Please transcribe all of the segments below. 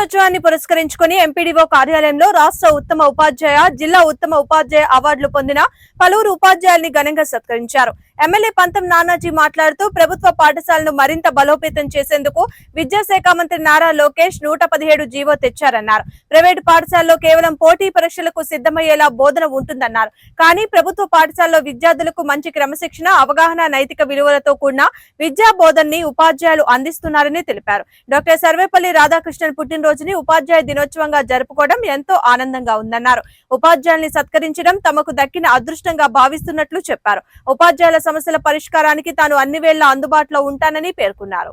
దినోత్సవాన్ని పురస్కరించుకుని ఎంపీడీఓ కార్యాలయంలో రాష్ట్ర ఉత్తమ ఉపాధ్యాయ జిల్లా ఉత్తమ ఉపాధ్యాయ అవార్డులు పొందిన పలువురు ఉపాధ్యాయుల్ని ఘనంగా సత్కరించారు. ఎమ్మెల్యే పంతం నానాజీ మాట్లాడుతూ ప్రభుత్వ పాఠశాలను మరింత బలోపేతం చేసేందుకు విద్యాశాఖ మంత్రి నారా లోకేష్ నూట పదిహేడు జీవో తెచ్చారన్నారు. ప్రైవేటు పాఠశాలలో కేవలం పోటీ పరీక్షలకు సిద్ధమయ్యేలా బోధన ఉంటుందన్నారు. కానీ ప్రభుత్వ పాఠశాలలో విద్యార్థులకు మంచి క్రమశిక్షణ అవగాహన నైతిక విలువలతో కూడిన విద్యా బోధనని ఉపాధ్యాయులు అందిస్తున్నారని తెలిపారు. డాక్టర్ సర్వేపల్లి రాధాకృష్ణన్ పుట్టినరోజుని ఉపాధ్యాయ దినోత్సవంగా జరుపుకోవడం ఎంతో ఆనందంగా ఉందన్నారు. ఉపాధ్యాయుల్ని సత్కరించడం తమకు దక్కిన అదృష్టంగా భావిస్తున్నట్లు చెప్పారు. ఉపాధ్యాయుల సమస్యల పరిష్కారానికి తాను అన్ని వేళ్ళ అందుబాటులో ఉంటానని పేర్కొన్నారు.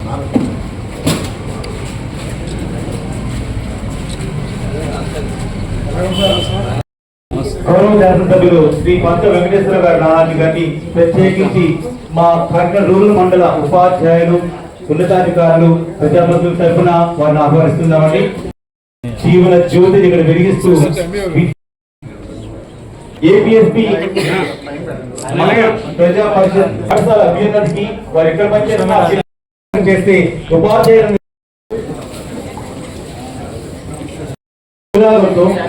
గౌరవ శాసనసభ్యులు శ్రీ పంత వెంకటేశ్వర గారి నారాజు గారిని ప్రత్యేకించి మా ప్రకటన రూరల్ మండల ఉపాధ్యాయులు ఉన్నతాధికారులు ప్రజాప్రతినిధుల తరఫున వారిని ఆహ్వానిస్తున్నామండి. జీవన జ్యోతిని ఇక్కడ వెలిగిస్తూ ఏపీఎస్పి ప్రజా పరిషత్ పాఠశాల అభ్యున్నతికి వారు ఎక్కడ పనిచేస్తున్నా చేస్తే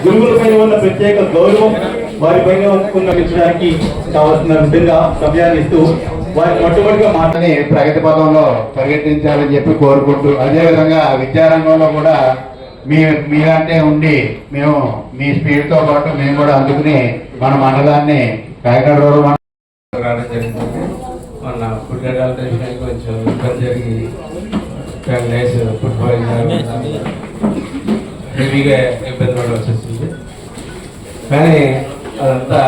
గురువులపైన ఉన్న ప్రత్యేక గౌరవం వారిపైన ఉన్న పెంచడానికి కావాల్సిన విధంగా సమయాన్ని ఇస్తూ వారి మొట్టమొదటిగా మాట అని ప్రగతి పదంలో పరిగెత్తించాలని చెప్పి కోరుకుంటూ అదేవిధంగా విద్యారంగంలో కూడా మీ మీలాంటే ఉండి మేము మీ స్పీడ్తో పాటు మేము కూడా అందుకుని మన మండలాన్ని కాకినాడ రూరల్ రావడం జరిగింది. మన ఫుడ్ విషయానికి కొంచెం ఇబ్బంది జరిగి టెన్ డేస్ ఫుట్బాల్ హెవీగా ఇబ్బంది పడవలసి వస్తుంది. కానీ అదంతా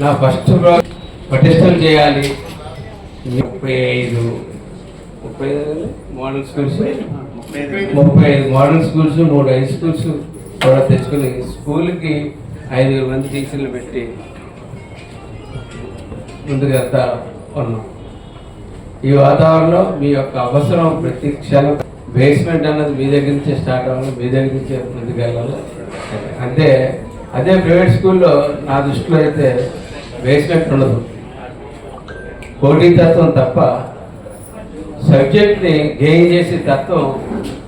నా ఫస్ట్ పటిష్టం చేయాలి. ముప్పై ఐదు ముప్పై ఐదు మోడల్ స్కూల్స్. ముప్పై ఐదు మోడల్ స్కూల్స్ మూడు హై స్కూల్స్. కూడా తెచ్చుకుని స్కూల్కి ఐదు మంది టీచర్లు పెట్టి ముందుకు వెళ్తా ఉన్నాం. ఈ వాతావరణంలో మీ యొక్క అవసరం ప్రతి క్షణం. బేస్మెంట్ అన్నది మీ దగ్గర నుంచే స్టార్ట్ అవ్వాలి మీ దగ్గర నుంచే ముందుకు వెళ్ళాలి. అంటే అదే ప్రైవేట్ స్కూల్లో నా దృష్టిలో అయితే బేస్మెంట్ ఉండదు. పోటీతత్వం తప్ప సబ్జెక్ట్ని గెయిన్ చేసే తత్వం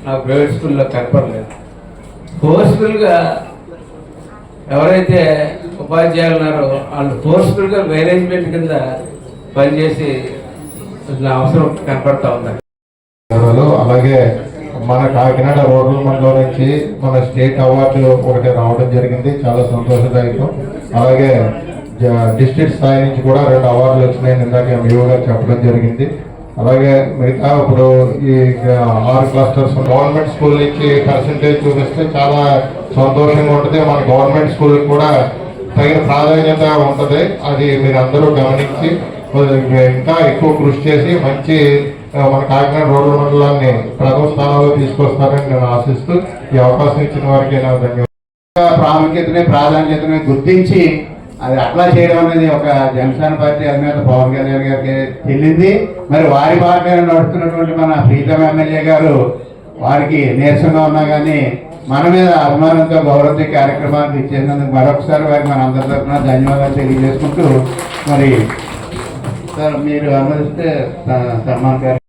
నాకు ప్రైవేట్ స్కూల్లో కనపడలేదు. ఫోర్స్ఫుల్గా ఎవరైతే ఉపాధ్యాయులు ఉన్నారో వాళ్ళు ఫోర్స్ఫుల్గా మేనేజ్మెంట్ కింద పనిచేసి అవసరం కనపడతా ఉంది అలాగే మన కాకినాడ రూరల్ మండలం నుంచి మన స్టేట్ అవార్డు ఒకటి రావడం జరిగింది. చాలా సంతోషదాయకం. అలాగే జ- డిస్ట్రిక్ట్ స్థాయి నుంచి కూడా రెండు అవార్డులు వచ్చినాయని ఇందాక ఎంఈఓ గారు చెప్పడం జరిగింది. అలాగే మిగతా ఇప్పుడు ఈ ఆరు క్లస్టర్స్ గవర్నమెంట్ స్కూల్ నుంచి పర్సంటేజ్ చూపిస్తే చాలా సంతోషంగా ఉంటుంది. మన గవర్నమెంట్ స్కూల్ కూడా తగిన ప్రాధాన్యత ఉంటుంది. అది మీరు అందరూ గమనించి ఇంకా ఎక్కువ కృషి చేసి మంచి మన కాకినాడ రోడ్డు మండలాన్ని ప్రథమ స్థానంలో తీసుకొస్తారని నేను ఆశిస్తూ ఈ అవకాశం ఇచ్చిన వారికి నా ధన్యవాదాలు. ప్రాముఖ్యతని ప్రాధాన్యతని గుర్తించి అది అట్లా చేయడం అనేది ఒక జనసేన పార్టీ అధినేత పవన్ కళ్యాణ్ గారికి చెల్లింది. మరి వారి పార్టీ నడుస్తున్నటువంటి మన ప్రీతం ఎమ్మెల్యే గారు వారికి నీరసంగా ఉన్నా కానీ మన మీద అభిమానంతో గౌరవ కార్యక్రమాన్ని ఇచ్చేందుకు మరొకసారి వారికి మన అందరి తరఫున ధన్యవాదాలు తెలియజేసుకుంటూ మరి సార్ మీరు అనుమతిస్తే సన్మాన్ గారు